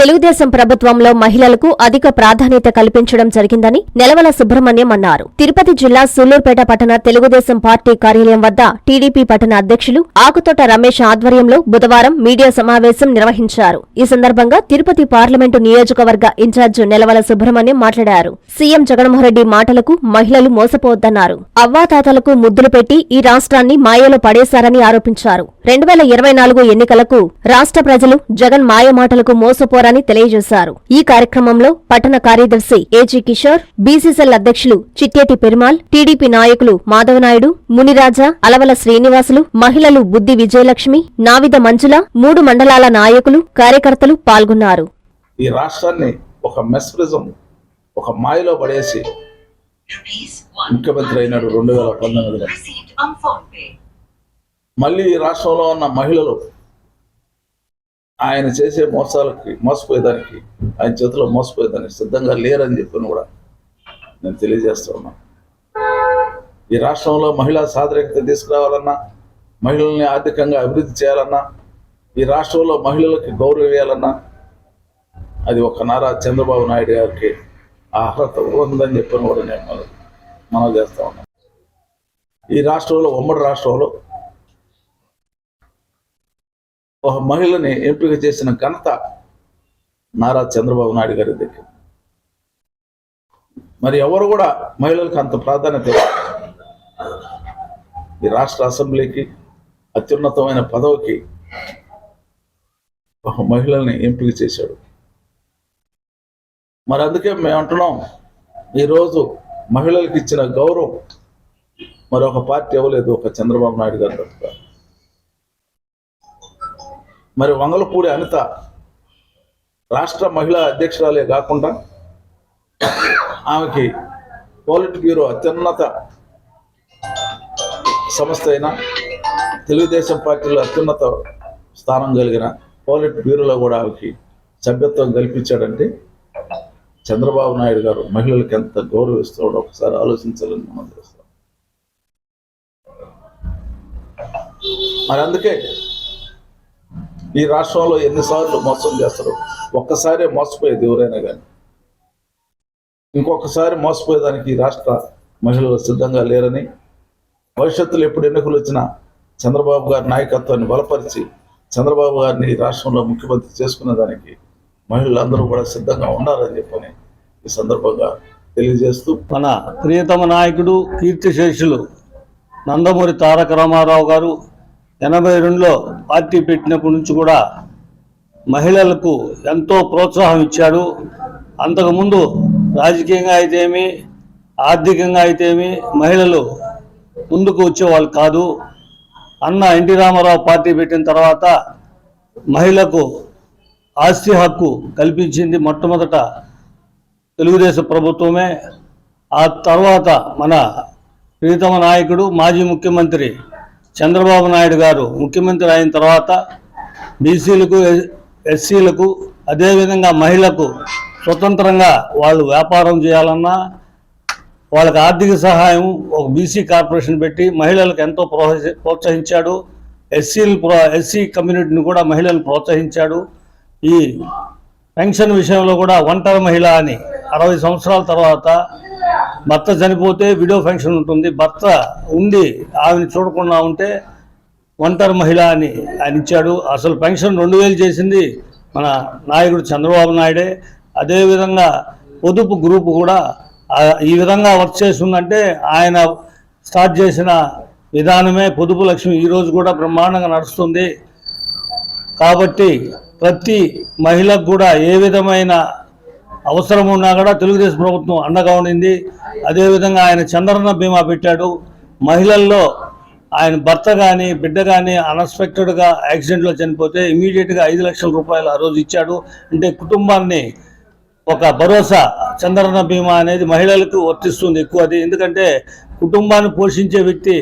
తెలుగుదేశం ప్రభుత్వంలో మహిళలకు అధిక ప్రాధాన్యత కల్పించడం జరిగిందని నెలవల సుబ్రహ్మణ్యం అన్నారు. తిరుపతి జిల్లా సూళ్ళూరుపేట పట్టణ తెలుగుదేశం పార్టీ కార్యాలయం వద్ద టీడీపీ పట్టణ అధ్యక్షులు ఆకుతోట రమేష్ ఆధ్వర్యంలో బుధవారం మీడియా సమావేశం నిర్వహించారు. ఈ సందర్భంగా తిరుపతి పార్లమెంటు నియోజకవర్గ ఇన్ఛార్జ్ నెలవల సుబ్రహ్మణ్యం మాట్లాడారు. సీఎం జగన్మోహన్రెడ్డి మాటలకు మహిళలు మోసపోవద్దన్నారు. అవ్వాతాతలకు ముద్దులు పెట్టి ఈ రాష్ట్రాన్ని మాయలో పడేశారని ఆరోపించారు. రెండు వేల ఇరవై నాలుగు ఎన్నికలకు రాష్ట్ర ప్రజలు జగన్ మాయ మాటలకు మోసపోరని తెలియజేశారు ఈ కార్యక్రమంలో పట్టణ కార్యదర్శి ఏజీ కిషోర్ బీసీసీఎల్ అధ్యక్షులు చిట్టేటి పెరుమాల్ టీడీపీ నాయకులు మాధవనాయుడు మునిరాజా అలవల శ్రీనివాసులు మహిళలు బుద్ది విజయలక్ష్మి నావిద మంజుల మూడు మండలాల నాయకులు కార్యకర్తలు పాల్గొన్నారు ఈ రాష్ట్రాన్ని ఒక మెస్ప్రిజం ఒక మాయలో పడేసి. ముఖ్యమంత్రి అయినాడు రెండు వేల పంతొమ్మిదిలో. మళ్ళీ ఈ రాష్ట్రంలో ఉన్న మహిళలు ఆయన చేసే మోసాలకి మోసపోయేదానికి ఆయన చేతిలో మోసపోయేదానికి సిద్ధంగా లేరని చెప్పని కూడా నేను తెలియజేస్తా ఉన్నాను ఈ రాష్ట్రంలో మహిళా సాధరికత తీసుకురావాలన్నా మహిళల్ని ఆర్థికంగా అభివృద్ధి చేయాలన్నా ఈ రాష్ట్రంలో మహిళలకి గౌరవం ఇవ్వాలన్నా అది ఒక నారా చంద్రబాబు నాయుడు గారికి అర్హత ఉందని చెప్పని కూడా నేను మనం చేస్తా ఉన్నాను ఈ రాష్ట్రంలో ఉమ్మడి రాష్ట్రంలో ఒక మహిళని ఎంపిక చేసిన ఘనత నారా చంద్రబాబు నాయుడు గారి దగ్గర. మరి ఎవరు కూడా మహిళలకు అంత ప్రాధాన్యత ఈ రాష్ట్ర అసెంబ్లీకి అత్యున్నతమైన పదవికి ఒక మహిళల్ని ఎంపిక చేశాడు. మరి అందుకే మేము అంటున్నాం ఈరోజు మహిళలకు ఇచ్చిన గౌరవం మరి ఒక పార్టీ ఇవ్వలేదు ఒక చంద్రబాబు నాయుడు గారు తప్ప మరి వంగలపూడి అనిత రాష్ట్ర మహిళా అధ్యక్షురాలే కాకుండా ఆమెకి పోలిట్ బ్యూరో అత్యున్నత సంస్థ అయిన తెలుగుదేశం పార్టీలో అత్యున్నత స్థానం కలిగిన పోలిట్ బ్యూరోలో కూడా ఆమెకి సభ్యత్వం కల్పించాడంటే చంద్రబాబు నాయుడు గారు మహిళలకు ఎంత గౌరవిస్తాడో ఒకసారి ఆలోచించాలని మనం చేస్తాం. మరి అందుకే ఈ రాష్ట్రంలో ఎన్నిసార్లు మోసం చేస్తారు? ఒక్కసారే మోసపోయేది ఎవరైనా కానీ ఇంకొకసారి మోసపోయేదానికి ఈ రాష్ట్ర మహిళలు సిద్ధంగా లేరని భవిష్యత్తులో ఎప్పుడు ఎన్నికలు వచ్చినా చంద్రబాబు గారి నాయకత్వాన్ని బలపరిచి చంద్రబాబు గారిని ఈ రాష్ట్రంలో ముఖ్యమంత్రి చేసుకునే దానికి మహిళలందరూ కూడా సిద్ధంగా ఉండాలని చెప్పని ఈ సందర్భంగా తెలియజేస్తూ మన ప్రియతమ నాయకుడు కీర్తిశేషులు నందమూరి తారక రామారావు గారు ఎనభై రెండులో పార్టీ పెట్టినప్పటి నుంచి కూడా మహిళలకు ఎంతో ప్రోత్సాహం ఇచ్చాడు. అంతకుముందు రాజకీయంగా అయితేమి ఆర్థికంగా అయితేమి మహిళలు ముందుకు వచ్చేవాళ్ళు కాదు. అన్న ఎన్టీ రామారావు పార్టీ పెట్టిన తర్వాత మహిళకు ఆస్తి హక్కు కల్పించింది మొట్టమొదట తెలుగుదేశం ప్రభుత్వమే. ఆ తర్వాత మన ప్రీతమ నాయకుడు మాజీ ముఖ్యమంత్రి చంద్రబాబు నాయుడు గారు ముఖ్యమంత్రి అయిన తర్వాత బీసీలకు ఎస్సీలకు అదేవిధంగా మహిళలకు స్వతంత్రంగా వాళ్ళు వ్యాపారం చేయాలన్నా వాళ్ళకి ఆర్థిక సహాయం ఒక బీసీ కార్పొరేషన్ పెట్టి మహిళలకు ఎంతో ప్రోత్సహి ప్రోత్సహించాడు. ఎస్సీలు ప్రో ఎస్సీ కమ్యూనిటీని కూడా మహిళలు ప్రోత్సహించాడు. ఈ పెన్షన్ విషయంలో కూడా ఒంటరి మహిళ అని అరవై సంవత్సరాల తర్వాత భర్త చనిపోతే విడో పెన్షన్ ఉంటుంది. భర్త ఉండి ఆమెను చూడకుండా ఉంటే ఒంటరి మహిళ అని ఆయన ఇచ్చాడు. అసలు పెన్షన్ రెండు వేలు చేసింది మన నాయకుడు చంద్రబాబు నాయుడే. అదేవిధంగా పొదుపు గ్రూప్ కూడా ఈ విధంగా వర్క్ చేస్తుందంటే ఆయన స్టార్ట్ చేసిన విధానమే పొదుపు లక్ష్మి. ఈరోజు కూడా బ్రహ్మాండంగా నడుస్తుంది. కాబట్టి ప్రతి మహిళకు కూడా ఏ విధమైన అవసరం ఉన్నా కూడా తెలుగుదేశం ప్రభుత్వం అండగా ఉండింది. అదేవిధంగా ఆయన చంద్రన్న బీమా పెట్టాడు. మహిళల్లో ఆయన భర్త కానీ బిడ్డ కానీ అన్ఎక్స్పెక్టెడ్గా యాక్సిడెంట్లో చనిపోతే ఇమీడియట్గా ఐదు లక్షల రూపాయలు ఆ రోజు ఇచ్చాడు. అంటే కుటుంబాన్ని ఒక భరోసా చంద్రన్న బీమా అనేది మహిళలకు వర్తిస్తుంది ఎక్కువ అది. ఎందుకంటే కుటుంబాన్ని పోషించే వ్యక్తి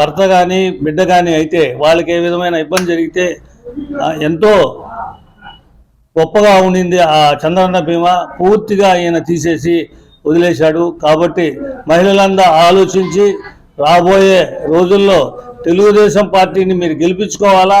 భర్త కానీ బిడ్డ కానీ అయితే వాళ్ళకి ఏ విధమైన ఇబ్బంది జరిగితే ఎంతో గొప్పగా ఉండింది ఆ చంద్రన్న బీమా పూర్తిగా ఈయన తీసేసి వదిలేశాడు. కాబట్టి మహిళలందరూ ఆలోచించి రాబోయే రోజుల్లో తెలుగుదేశం పార్టీని మీరు గెలిపించుకోవాలా?